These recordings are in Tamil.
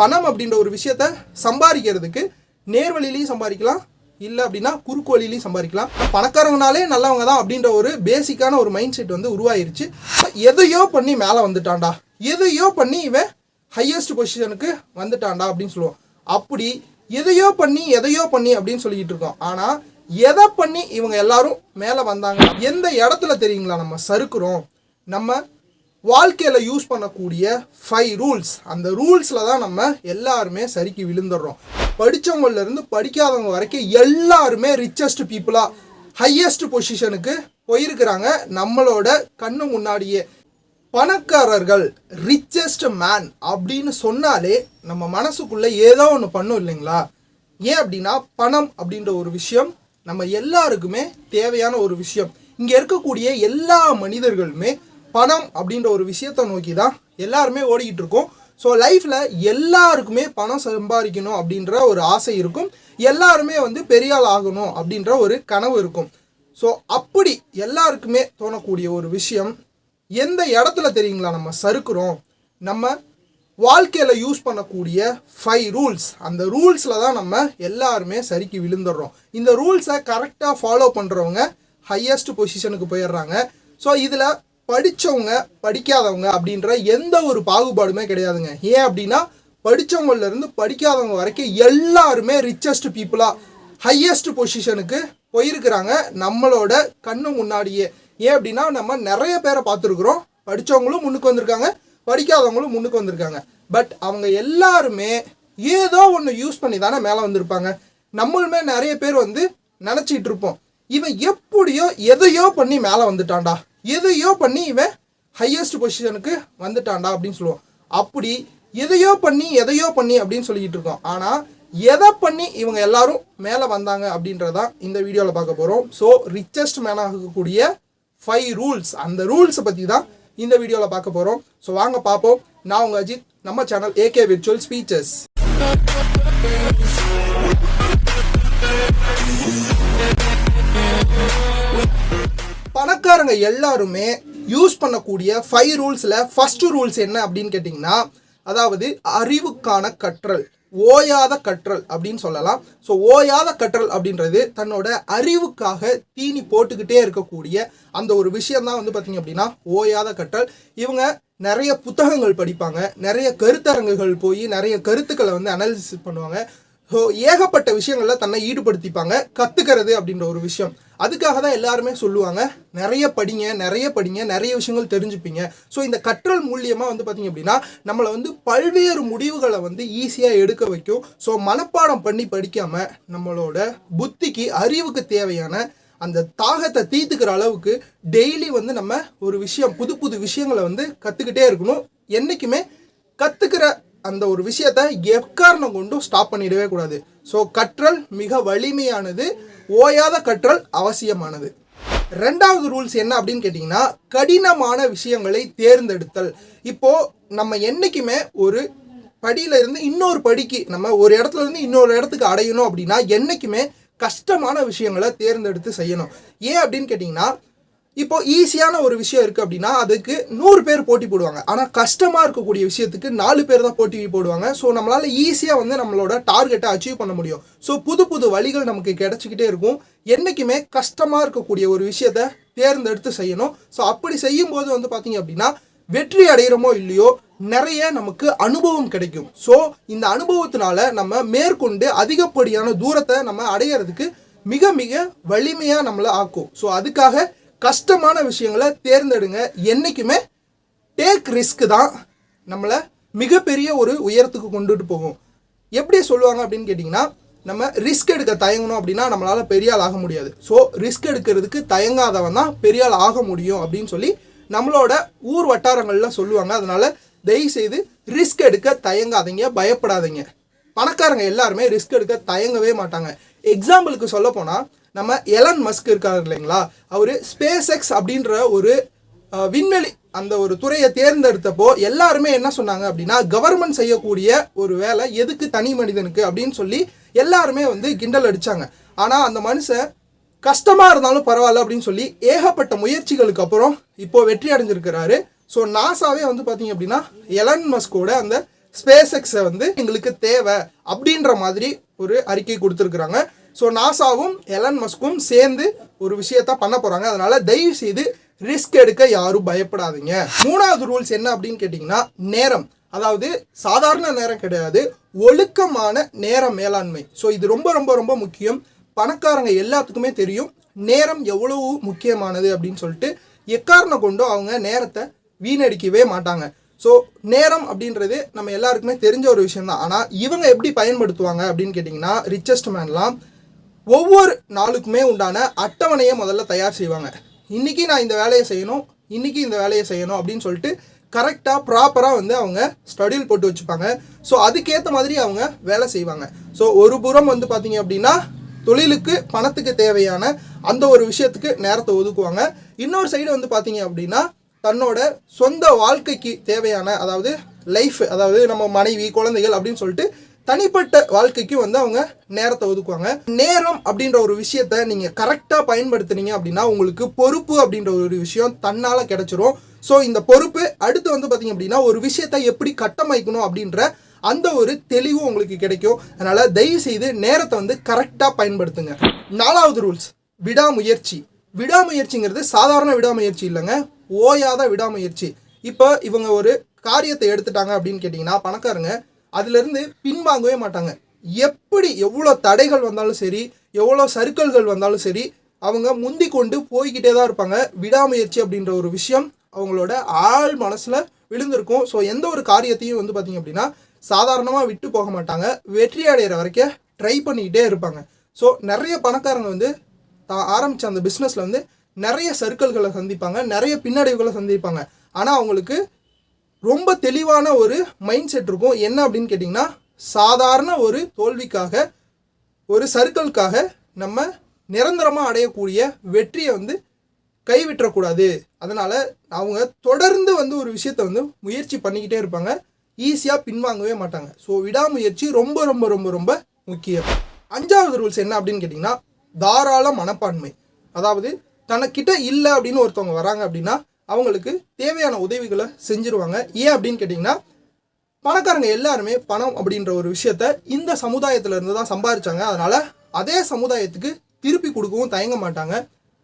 பணம் அப்படின்ற ஒரு விஷயத்த சம்பாதிக்கிறதுக்கு நேர்வழிலையும் சம்பாதிக்கலாம். இல்லை அப்படின்னா குறுக்கு வழியிலையும் சம்பாதிக்கலாம். பணக்காரங்கனாலே நல்லவங்க தான் அப்படின்ற ஒரு பேசிக்கான ஒரு மைண்ட் செட் வந்து உருவாயிருச்சு. எதையோ பண்ணி மேலே வந்துட்டான்டா. எதையோ பண்ணி இவன் ஹையஸ்ட் பொசிஷனுக்கு வந்துட்டான்டா அப்படின்னு சொல்லுவோம் அப்படி எதையோ பண்ணி எதையோ பண்ணி அப்படின்னு சொல்லிக்கிட்டு இருக்கோம். ஆனால் எதை பண்ணி இவங்க எல்லாரும் மேலே வந்தாங்க? எந்த இடத்துல தெரியுங்களா? நம்ம சறுக்குறோம். நம்ம வாழ்க்கையில் யூஸ் பண்ணக்கூடிய ஃபைவ் ரூல்ஸ் அந்த ரூல்ஸில் தான் நம்ம எல்லாருமே சரிக்கு விழுந்துடுறோம். படிச்சவங்கள்ல இருந்து படிக்காதவங்க வரைக்கும் எல்லாருமே ரிச்சஸ்ட் பீப்புளாக ஹையஸ்ட் பொசிஷனுக்கு போயிருக்கிறாங்க. நம்மளோட கண்ணு முன்னாடியே. பணக்காரர்கள் ரிச்சஸ்ட் மேன் அப்படின்னு சொன்னாலே நம்ம மனசுக்குள்ளே ஏதோ ஒன்று பண்ணும் இல்லைங்களா? ஏன் அப்படின்னா பணம் அப்படின்ற ஒரு விஷயம் நம்ம எல்லாருக்குமே தேவையான ஒரு விஷயம். இங்கே இருக்கக்கூடிய எல்லா மனிதர்களுமே பணம் அப்படின்ற ஒரு விஷயத்தை நோக்கி தான் எல்லாருமே ஓடிக்கிட்டு இருக்கோம். ஸோ லைஃப்பில் எல்லாருக்குமே பணம் சம்பாதிக்கணும் அப்படின்ற ஒரு ஆசை இருக்கும். எல்லாருமே வந்து பெரியால் ஆகணும் அப்படின்ற ஒரு கனவு இருக்கும். ஸோ அப்படி எல்லாருக்குமே தோணக்கூடிய ஒரு விஷயம் எந்த இடத்துல தெரியுங்களா? நம்ம சறுக்குறோம். நம்ம வாழ்க்கையில் யூஸ் பண்ணக்கூடிய ஃபைவ் ரூல்ஸ் அந்த ரூல்ஸில் தான் நம்ம எல்லாருமே சறுக்கி விழுந்துடுறோம். இந்த ரூல்ஸை கரெக்டாக ஃபாலோ பண்ணுறவங்க ஹையஸ்ட் பொசிஷனுக்கு போயிடுறாங்க. ஸோ இதில் படித்தவங்க படிக்காதவங்க அப்படின்ற எந்த ஒரு பாகுபாடுமே கிடையாதுங்க. ஏன் அப்படின்னா படித்தவங்கலேருந்து இருந்து படிக்காதவங்க வரைக்கும் எல்லாருமே ரிச்சஸ்ட் பீப்புளாக ஹையஸ்ட் பொசிஷனுக்கு போயிருக்கிறாங்க. நம்மளோட கண்ணு முன்னாடியே. ஏன் அப்படின்னா நம்ம நிறைய பேரை பார்த்துருக்குறோம். படித்தவங்களும் முன்னுக்கு வந்திருக்காங்க. படிக்காதவங்களும் முன்னுக்கு வந்திருக்காங்க. பட் அவங்க எல்லாருமே ஏதோ ஒன்று யூஸ் பண்ணி தானே மேலே வந்திருப்பாங்க. நம்மளுமே நிறைய பேர் வந்து நினச்சிட்டு இருப்போம். இவன் எப்படியோ எதையோ பண்ணி மேலே வந்துட்டான்டா. எதையோ பண்ணி இவன் ஹையஸ்ட் பொசிஷனுக்கு வந்துட்டான்டா அப்படின்னு சொல்லுவோம் அப்படி எதையோ பண்ணி எதையோ பண்ணி அப்படின்னு சொல்லிக்கிட்டு இருக்கோம் ஆனால் எதை பண்ணி இவங்க எல்லாரும் மேலே வந்தாங்க அப்படின்றதான் இந்த வீடியோவில் பார்க்க போகிறோம் ஸோ ரிச்சஸ்ட் மேனாக இருக்கக்கூடிய ஃபைவ் ரூல்ஸ் அந்த ரூல்ஸை பற்றி தான் இந்த வீடியோவில் பார்க்க போகிறோம் ஸோ வாங்க பார்ப்போம். நான் உங்கள் அஜித் நம்ம சேனல் ஏகே விர்ச்சுவல் ஸ்பீச்சஸ் பணக்காரங்க எல்லாருமே யூஸ் பண்ணக்கூடிய ஃபைவ் ரூல்ஸில் ஃபஸ்ட்டு ரூல்ஸ் என்ன அப்படின்னு கேட்டிங்கன்னா அதாவது அறிவுக்கான கற்றல் ஓயாத கற்றல் அப்படின்னு சொல்லலாம். ஸோ ஓயாத கற்றல் அப்படின்றது தன்னோட அறிவுக்காக தீனி போட்டுக்கிட்டே இருக்கக்கூடிய அந்த ஒரு விஷயம்தான் வந்து பார்த்திங்க அப்படின்னா ஓயாத கற்றல். இவங்க நிறைய புத்தகங்கள் படிப்பாங்க. நிறைய கருத்தரங்குகள் போய் நிறைய கருத்துக்களை வந்து அனாலிசிஸ் பண்ணுவாங்க. ஸோ ஏகப்பட்ட விஷயங்களில் தன்னை ஈடுபடுத்திப்பாங்க. கற்றுக்கிறது அப்படின்ற ஒரு விஷயம். அதுக்காக தான் எல்லாருமே சொல்லுவாங்க நிறைய படிங்க நிறைய படிங்க நிறைய விஷயங்கள் தெரிஞ்சுப்பீங்க. ஸோ இந்த கற்றல் மூலியமாக வந்து பார்த்திங்க அப்படின்னா நம்மளை வந்து பல்வேறு முடிவுகளை வந்து ஈஸியாக எடுக்க வைக்கும். ஸோ மனப்பாடம் பண்ணி படிக்காமல் நம்மளோட புத்திக்கு அறிவுக்கு தேவையான அந்த தாகத்தை தீர்த்துக்கிற அளவுக்கு டெய்லி வந்து நம்ம ஒரு விஷயம் புது புது விஷயங்களை வந்து கற்றுக்கிட்டே இருக்கணும். என்றைக்குமே கற்றுக்கிற அந்த ஒரு விஷயத்த எக்காரணம் கொண்டும் ஸ்டாப் பண்ணிடவே கூடாது. ஸோ கற்றல் மிக வலிமையானது ஓயாத கற்றல் அவசியமானது. ரெண்டாவது ரூல்ஸ் என்ன அப்படின்னு கேட்டிங்கன்னா கடினமான விஷயங்களை தேர்ந்தெடுத்தல். இப்போது நம்ம என்றைக்குமே ஒரு படியில இருந்து இன்னொரு படிக்கு நம்ம ஒரு இடத்துல இருந்து இன்னொரு இடத்துக்கு அடையணும் அப்படின்னா என்றைக்குமே கஷ்டமான விஷயங்களை தேர்ந்தெடுத்து செய்யணும். ஏன் அப்படின்னு கேட்டிங்கன்னா இப்போ ஈஸியான ஒரு விஷயம் இருக்குது அப்படின்னா அதுக்கு நூறு பேர் போட்டி போடுவாங்க. ஆனால் கஷ்டமாக இருக்கக்கூடிய விஷயத்துக்கு நாலு பேர் தான் போட்டி போடுவாங்க. ஸோ நம்மளால் ஈஸியாக வந்து நம்மளோட டார்கெட்டை அச்சீவ் பண்ண முடியும். ஸோ புது புது வழிகள் நமக்கு கிடைச்சிக்கிட்டே இருக்கும். என்றைக்குமே கஷ்டமாக இருக்கக்கூடிய ஒரு விஷயத்த தேர்ந்தெடுத்து செய்யணும். ஸோ அப்படி செய்யும்போது வந்து பார்த்தீங்க அப்படின்னா வெற்றி அடைகிறோமோ இல்லையோ நிறைய நமக்கு அனுபவம் கிடைக்கும். ஸோ இந்த அனுபவத்தினால நம்ம மேற்கொண்டு அதிகப்படியான தூரத்தை நம்ம அடையிறதுக்கு மிக மிக வலிமையாக நம்மளை ஆக்கும். ஸோ அதுக்காக கஷ்டமான விஷயங்களை தேர்ந்தெடுங்க. என்றைக்குமே டேக் ரிஸ்க் தான் நம்மளை மிகப்பெரிய ஒரு உயரத்துக்கு கொண்டுட்டு போகும். எப்படி சொல்லுவாங்க அப்படின்னு கேட்டிங்கன்னா நம்ம ரிஸ்க் எடுக்க தயங்கணும் அப்படின்னா நம்மளால் பெரிய ஆள் ஆக முடியாது. ஸோ ரிஸ்க் எடுக்கிறதுக்கு தயங்காதவன் தான் பெரிய ஆள் ஆக முடியும் அப்படின்னு சொல்லி நம்மளோட ஊர் வட்டாரங்களில் சொல்லுவாங்க. அதனால் தயவு செய்து ரிஸ்க் எடுக்க தயங்காதீங்க பயப்படாதீங்க. பணக்காரங்க எல்லாருமே ரிஸ்க் எடுக்க தயங்கவே மாட்டாங்க. எக்ஸாம்பிளுக்கு சொல்ல போனால் நம்ம எலன் மஸ்க் இருக்காரு இல்லைங்களா? அவர் ஸ்பேஸ் எக்ஸ் அப்படின்ற ஒரு விண்வெளி அந்த ஒரு துறையை தேர்ந்தெடுத்தப்போ எல்லாருமே என்ன சொன்னாங்க அப்படின்னா கவர்மெண்ட் செய்யக்கூடிய ஒரு வேலை எதுக்கு தனி மனிதனுக்கு அப்படின்னு சொல்லி எல்லாருமே வந்து கிண்டல் அடிச்சாங்க. ஆனால் அந்த மனுஷன் கஷ்டமாக இருந்தாலும் பரவாயில்ல அப்படின்னு சொல்லி ஏகப்பட்ட முயற்சிகளுக்கு அப்புறம் இப்போ வெற்றி அடைஞ்சிருக்கிறாரு. ஸோ நாசாவே வந்து பார்த்தீங்க அப்படின்னா எலன் மஸ்கோட அந்த ஸ்பேஸ் எக்ஸை வந்து எங்களுக்கு தேவை அப்படின்ற மாதிரி ஒரு அறிக்கை கொடுத்துருக்குறாங்க. ஸோ நாசாவும் எலன் மஸ்கும் சேர்ந்து ஒரு விஷயத்த பண்ண போகிறாங்க அதனால் தயவு செய்து ரிஸ்க் எடுக்க யாரும் பயப்படாதீங்க. மூணாவது ரூல்ஸ் என்ன அப்படின்னு கேட்டிங்கன்னா நேரம். அதாவது சாதாரண நேரம் கிடையாது ஒழுக்கமான நேர மேலாண்மை. ஸோ இது ரொம்ப ரொம்ப ரொம்ப முக்கியம். பணக்காரங்க எல்லாத்துக்குமே தெரியும் நேரம் எவ்வளவு முக்கியமானது அப்படின்னு சொல்லிட்டு எக்காரணம் கொண்டு அவங்க நேரத்தை வீணடிக்கவே மாட்டாங்க. ஸோ நேரம் அப்படின்றது நம்ம எல்லாருக்குமே தெரிஞ்ச ஒரு விஷயம் தான் ஆனால் இவங்க எப்படி பயன்படுத்துவாங்க அப்படின்னு கேட்டிங்கன்னா ரிச்சஸ்ட் மேன்லாம் ஒவ்வொரு நாளுக்குமே உண்டான அட்டவணையை முதல்ல தயார் செய்வாங்க. இன்றைக்கி நான் இந்த வேலையை செய்யணும் இன்றைக்கி இந்த வேலையை செய்யணும் அப்படின்னு சொல்லிட்டு கரெக்டாக ப்ராப்பராக வந்து அவங்க ஸ்டடியில் போட்டு வச்சுப்பாங்க. ஸோ அதுக்கேற்ற மாதிரி அவங்க வேலை செய்வாங்க. ஸோ ஒரு புறம் வந்து பார்த்தீங்க அப்படின்னா தொழிலுக்கு பணத்துக்கு தேவையான அந்த ஒரு விஷயத்துக்கு நேரத்தை ஒதுக்குவாங்க. இன்னொரு சைடு வந்து பார்த்தீங்க அப்படின்னா தன்னோட சொந்த வாழ்க்கைக்கு தேவையான அதாவது லைஃப் அதாவது நம்ம மனைவி குழந்தைகள் அப்படின்னு சொல்லிட்டு தனிப்பட்ட வாழ்க்கைக்கு வந்து அவங்க நேரத்தை ஒதுக்குவாங்க. நேரம் அப்படின்ற ஒரு விஷயத்த நீங்கள் கரெக்டாக பயன்படுத்துனீங்க அப்படின்னா உங்களுக்கு பொறுப்பு அப்படின்ற ஒரு விஷயம் தன்னால் கிடைச்சிரும். ஸோ இந்த பொறுப்பு அடுத்து வந்து பார்த்தீங்க அப்படின்னா ஒரு விஷயத்தை எப்படி கட்டமைக்கணும் அப்படின்ற அந்த ஒரு தெளிவும் உங்களுக்கு கிடைக்கும். அதனால தயவு செய்து நேரத்தை வந்து கரெக்டாக பயன்படுத்துங்க. நாலாவது ரூல்ஸ் விடாமுயற்சி. விடாமுயற்சிங்கிறது சாதாரண விடாமுயற்சி இல்லைங்க. ஓயாத விடாமுயற்சி. இப்போ இவங்க ஒரு காரியத்தை எடுத்துட்டாங்க அப்படின்னு கேட்டிங்கன்னா பணக்காரங்க அதுலேருந்து பின்வாங்கவே மாட்டாங்க. எப்படி எவ்வளோ தடைகள் வந்தாலும் சரி எவ்வளோ சறுக்கல்கள் வந்தாலும் சரி அவங்க முந்தி கொண்டு போய்கிட்டே தான் இருப்பாங்க. விடாமுயற்சி அப்படின்ற ஒரு விஷயம் அவங்களோட ஆழ் மனசில் விழுந்திருக்கும். ஸோ எந்த ஒரு காரியத்தையும் வந்து பார்த்திங்க அப்படின்னா சாதாரணமாக விட்டு போக மாட்டாங்க. வெற்றி அடைகிற வரைக்கும் ட்ரை பண்ணிக்கிட்டே இருப்பாங்க. ஸோ நிறைய பணக்காரங்க வந்து தான் ஆரம்பித்த அந்த பிஸ்னஸில் வந்து நிறைய சர்க்கிள்களை சந்திப்பாங்க. நிறைய பின்னடைவுகளை சந்திப்பாங்க. ஆனால் அவங்களுக்கு ரொம்ப தெளிவான ஒரு மைண்ட் செட் இருக்கும். என்ன அப்படின்னு கேட்டிங்கன்னா சாதாரண ஒரு தோல்விக்காக ஒரு சர்க்கிள்காக நம்ம நிரந்தரமாக அடையக்கூடிய வெற்றியை வந்து கைவிட்டுறக்கூடாது. அதனால் அவங்க தொடர்ந்து வந்து ஒரு விஷயத்தை வந்து முயற்சி பண்ணிக்கிட்டே இருப்பாங்க. ஈஸியாக பின்வாங்கவே மாட்டாங்க. ஸோ விடாமுயற்சி ரொம்ப ரொம்ப ரொம்ப ரொம்ப முக்கியம். அஞ்சாவது ரூல்ஸ் என்ன அப்படின்னு கேட்டிங்கன்னா தாராள மனப்பான்மை. அதாவது தனக்கிட்ட இல்லை அப்படின்னு ஒருத்தவங்க வராங்க அப்படின்னா அவங்களுக்கு தேவையான உதவிகளை செஞ்சுருவாங்க. ஏன் அப்படின்னு கேட்டிங்கன்னா பணக்காரங்க எல்லாருமே பணம் அப்படின்ற ஒரு விஷயத்த இந்த சமுதாயத்தில் இருந்து தான் சம்பாதிச்சாங்க அதனால் அதே சமுதாயத்துக்கு திருப்பி கொடுக்கவும் தயங்க மாட்டாங்க.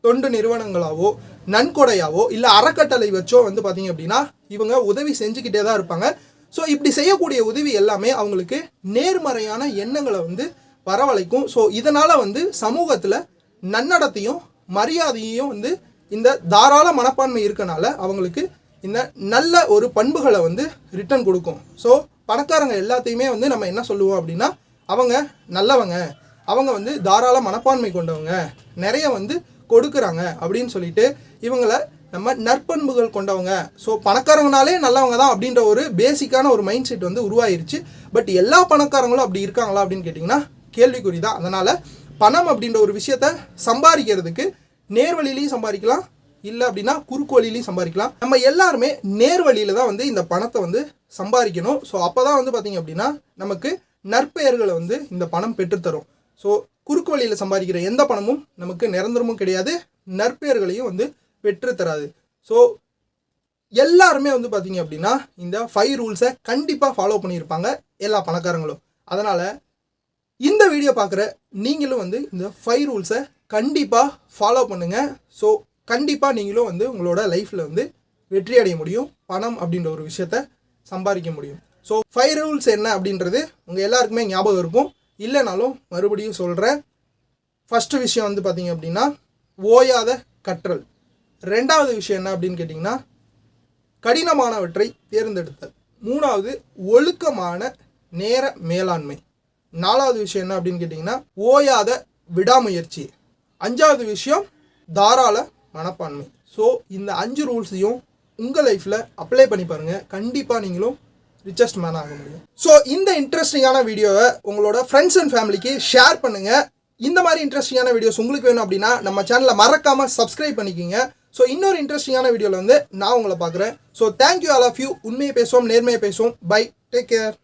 தொண்டு நிறுவனங்களாவோ நன்கொடையாவோ இல்லை அறக்கட்டளை வச்சோ வந்து பார்த்தீங்க அப்படின்னா இவங்க உதவி செஞ்சுக்கிட்டே தான் இருப்பாங்க. ஸோ இப்படி செய்யக்கூடிய உதவி எல்லாமே அவங்களுக்கு நேர்மறையான எண்ணங்களை வந்து வரவழைக்கும். ஸோ இதனால் வந்து சமூகத்தில் நன்னடத்தையும் மரியாதையையும் வந்து இந்த தாராள மனப்பான்மை இருக்கனால அவங்களுக்கு இந்த நல்ல ஒரு பண்புகளை வந்து ரிட்டர்ன் கொடுக்கும். ஸோ பணக்காரங்க எல்லாத்தையுமே வந்து நம்ம என்ன சொல்லுவோம் அப்படின்னா அவங்க நல்லவங்க அவங்க வந்து தாராள மனப்பான்மை கொண்டவங்க நிறைய வந்து கொடுக்குறாங்க அப்படின்னு சொல்லிட்டு இவங்களை நம்ம நற்பண்புகள் கொண்டவங்க. ஸோ பணக்காரங்கனாலே நல்லவங்க தான் அப்படின்ற ஒரு பேசிக்கான ஒரு மைண்ட் செட் வந்து உருவாயிருச்சு. பட் எல்லா பணக்காரங்களும் அப்படி இருக்காங்களா அப்படின்னு கேட்டிங்கன்னா கேள்விக்குறி தான். அதனால் பணம் அப்படின்ற ஒரு விஷயத்த சம்பாதிக்கிறதுக்கு நேர்வழியிலையும் சம்பாதிக்கலாம். இல்லை அப்படின்னா குறுக்கு வழியிலையும் சம்பாதிக்கலாம். நம்ம எல்லாருமே நேர் வழியில தான் வந்து இந்த பணத்தை வந்து சம்பாதிக்கணும். ஸோ அப்போ தான் வந்து பார்த்தீங்க அப்படின்னா நமக்கு நற்பெயர்களை வந்து இந்த பணம் பெற்றுத்தரும். ஸோ குறுக்கு வழியில் சம்பாதிக்கிற எந்த பணமும் நமக்கு நிரந்தரமும் கிடையாது. நற்பெயர்களையும் வந்து பெற்று தராது ஸோ எல்லாருமே வந்து பார்த்தீங்க அப்படின்னா இந்த ஃபைவ் ரூல்ஸை கண்டிப்பாக ஃபாலோ பண்ணியிருப்பாங்க எல்லா பணக்காரங்களும். அதனால் இந்த வீடியோ பார்க்குற நீங்களும் வந்து இந்த ஃபைவ் ரூல்ஸை கண்டிப்பாக ஃபாலோ பண்ணுங்கள் ஸோ கண்டிப்பாக நீங்களும் வந்து உங்களோட லைஃப்பில் வந்து வெற்றி அடைய முடியும். பணம் அப்படின்ற ஒரு விஷயத்த சம்பாதிக்க முடியும். ஸோ ஃபைவ் ரூல்ஸ் என்ன அப்படின்றது உங்கள் எல்லாருக்குமே ஞாபகம் இருக்கும். இல்லைனாலும் மறுபடியும் சொல்கிறேன் ஃபஸ்ட்டு விஷயம் வந்து பார்த்தீங்க அப்படின்னா ஓயாத கற்றல். ரெண்டாவது விஷயம் என்ன அப்படின்னு கேட்டிங்கன்னா கடினமானவற்றை தேர்ந்தெடுத்தல். மூணாவது ஒழுக்கமான நேர மேலாண்மை. நாலாவது விஷயம் என்ன அப்படின்னு கேட்டிங்கன்னா ஓயாத விடாமுயற்சி. அஞ்சாவது விஷயம் தாராள மனப்பான்மை. ஸோ இந்த அஞ்சு ரூல்ஸையும் உங்கள் லைஃப்பில் அப்ளை பண்ணி பாருங்கள் கண்டிப்பாக நீங்களும் ரிச்சஸ்ட் மேன் ஆக முடியும். ஸோ இந்த இன்ட்ரெஸ்டிங்கான வீடியோவை உங்களோட ஃப்ரெண்ட்ஸ் அண்ட் ஃபேமிலிக்கு ஷேர் பண்ணுங்கள் இந்த மாதிரி இன்ட்ரெஸ்டிங்கான வீடியோஸ் உங்களுக்கு வேணும் அப்படின்னா நம்ம சேனலை மறக்காமல் சப்ஸ்கிரைப் பண்ணிக்கிங்க. ஸோ இன்னொரு இன்ட்ரெஸ்டிங்கான வீடியோவில் வந்து நான் உங்களை பார்க்குறேன். So thank you all of you உண்மையை பேசுவோம் நேர்மையை பேசுவோம். Bye take care